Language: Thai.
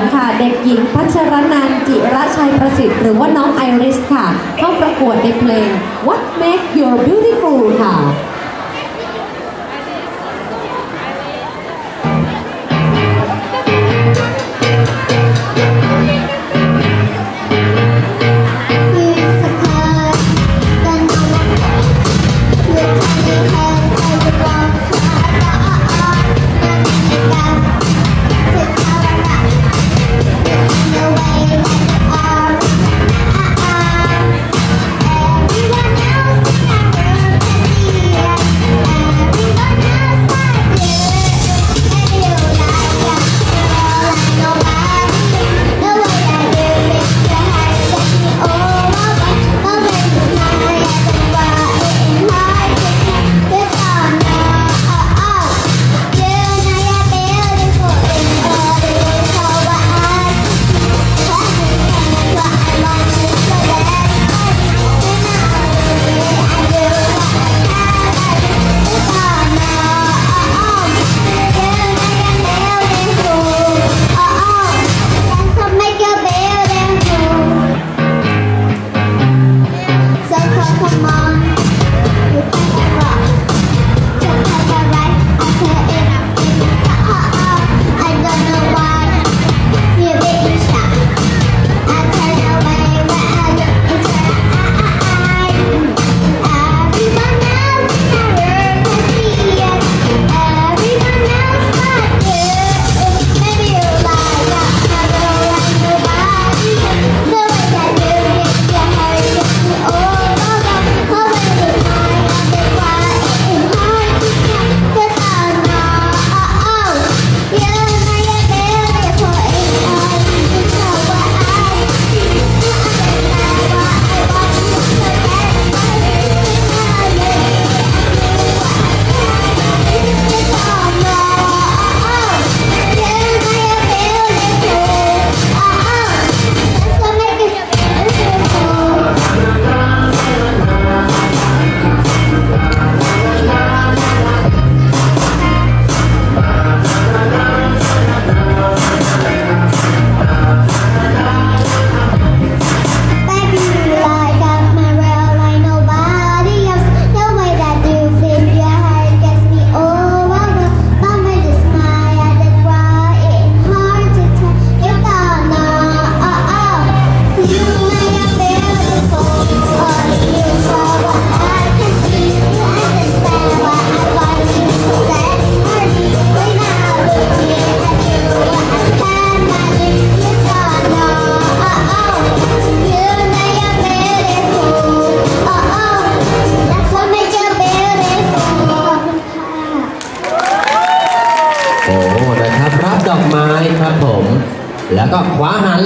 ขค่ะเด็กหญิงพัชรนันจิระชัยประสิทธิ์หรือว่าน้องไอริสค่ะ เข้าประกวดในเพลง What Make You Beautiful ค่ะ โอ้นะครับรับดอกไม้ครับผม แล้วก็คว้าหัน